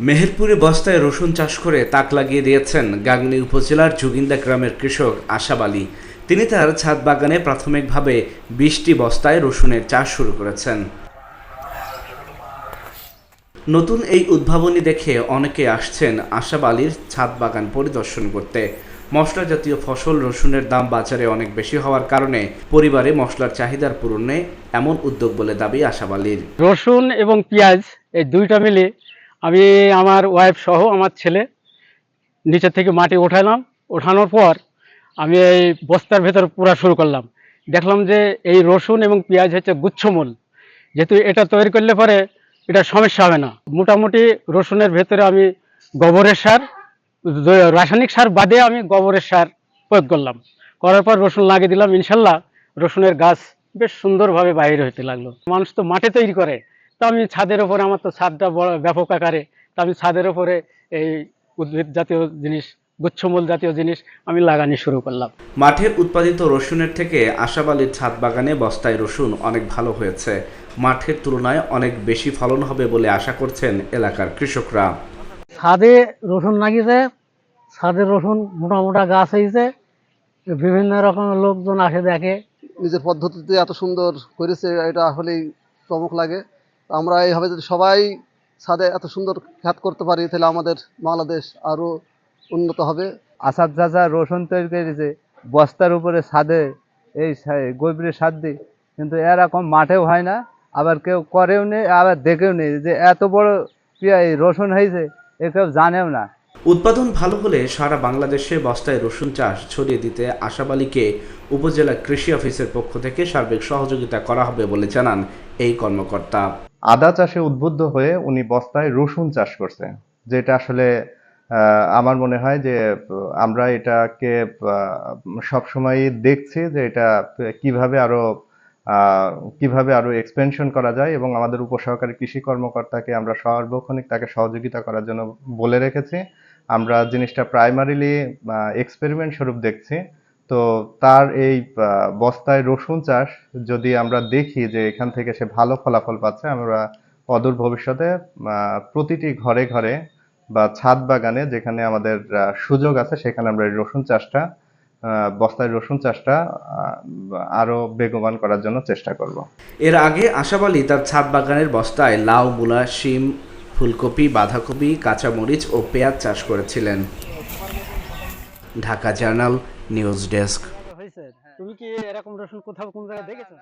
মেহেরপুরে বস্তায় রসুন চাষ করে তাক লাগিয়ে দিয়েছেন গাংনী উপজেলার জুগিন্দা গ্রামের কৃষক আশাব আলী। তিনি তার ছাদ বাগানে প্রাথমিকভাবে বিশটি বস্তায় রসুনের চাষ শুরু করেছেন। নতুন এই উদ্ভাবনী দেখে অনেকে আসছেন আশাব আলীর ছাদ বাগান পরিদর্শন করতে। মশলা জাতীয় ফসল রসুনের দাম বাজারে অনেক বেশি হওয়ার কারণে পরিবারে মশলার চাহিদার পূরণে এমন উদ্যোগ বলে দাবি আশাব আলীর। রসুন এবং পেঁয়াজ, এই দুইটা মিলে আমি আমার ওয়াইফ সহ আমার ছেলে নিচে থেকে মাটি উঠালাম ওঠানোর পর আমি এই বস্তার ভেতর পুরা শুরু করলাম। দেখলাম যে এই রসুন এবং পেঁয়াজ হচ্ছে গুচ্ছমূল। যেহেতু এটা তৈরি করলে পরে এটা সমস্যা হবে না। মোটামুটি রসুনের ভেতরে আমি গোবরের সার রাসায়নিক সার বাদে আমি গোবরের সার প্রয়োগ করলাম। করার পর রসুন লাগিয়ে দিলাম। ইনশাল্লাহ রসুনের গাছ বেশ সুন্দরভাবে বাইরে হতে লাগল। মানুষ তো মাঠে তৈরি করে। আমি ছাদের ওপরে আমার তো ছাদটা বড় ব্যাপক আকারে। তো আমি ছাদের ওপরে এই উদ্ভিদ জাতীয় জিনিস গুচ্ছমূল জাতীয় জিনিস আমি লাগানি শুরু করলাম। মাঠে উৎপাদিত রসুনের থেকে আশাবালির ছাদ বাগানে বস্তায় রসুন অনেক ভালো হয়েছে। মাঠের তুলনায় অনেক বেশি ফলন হবে বলে আশা করছেন এলাকার কৃষকরা। ছাদে রসুন লাগিয়েছে ছাদের রসুন মোটা মোটা গাছ হয়েছে বিভিন্ন রকমের লোকজন আসে দেখে। নিজের পদ্ধতিতে এত সুন্দর করেছে এটা আসলেই চমক লাগে। আমরা এইভাবে যদি সবাই ছাদে এত সুন্দর খ্যাত করতে পারি তাহলে আমাদের বাংলাদেশ আরও উন্নত হবে। আসাদ চাচা রসুন তৈরি করেছে বস্তার উপরে ছাদে এই গোবরে সার দিই কিন্তু এরকম মাঠেও হয় না আবার কেউ করেও নেই আবার দেখেও নেই। যে এত বড় রসুন হয়েছে এ কেউ জানেও না। উৎপাদন ভালো হলে সারা বাংলাদেশে বস্তায় রসুন চাষ ছড়িয়ে দিতে আশাবালিকে উপজেলা কৃষি অফিসের পক্ষ থেকে সার্বিক সহযোগিতা করা হবে বলে জানান এই কর্মকর্তা। আদা চাষে উদ্বুদ্ধ হয়ে উনি বস্তায় রসুন চাষ করছে যেটা আসলে আমার মনে হয় যে, আমরা এটাকে সবসময় দেখছি যে এটা কীভাবে আরও কীভাবে আরও এক্সপেনশন করা যায় এবং আমাদের উপসহকারী কৃষি কর্মকর্তাকে আমরা সার্বক্ষণিক তাকে সহযোগিতা করার জন্য বলে রেখেছি। আমরা জিনিসটা প্রাইমারিলি এক্সপেরিমেন্ট স্বরূপ দেখছি। তো তার এই বস্তায় রসুন চাষ যদি আমরা দেখি যে এখান থেকে সে ভালো ফলাফল পাচ্ছে, আমরা অদূর ভবিষ্যতে প্রতিটি ঘরে ঘরে বা ছাদ বাগানে যেখানে আমাদের সুযোগ আছে, সেখানে আমরা এই রসুন চাষটা বস্তায় রসুন চাষটা আরও বেগবান করার জন্য চেষ্টা করব। এর আগে আশাবালি তার ছাদ বাগানের বস্তায় লাউ, মূলা, শিম, ফুলকপি, বাঁধাকপি, কাঁচামরিচ ও পেঁয়াজ চাষ করেছিলেন। ঢাকা জার্নাল নিউজ ডেস্ক তুমি কি এরকম রসুন কোথাও কোন জায়গায় দেখেছ?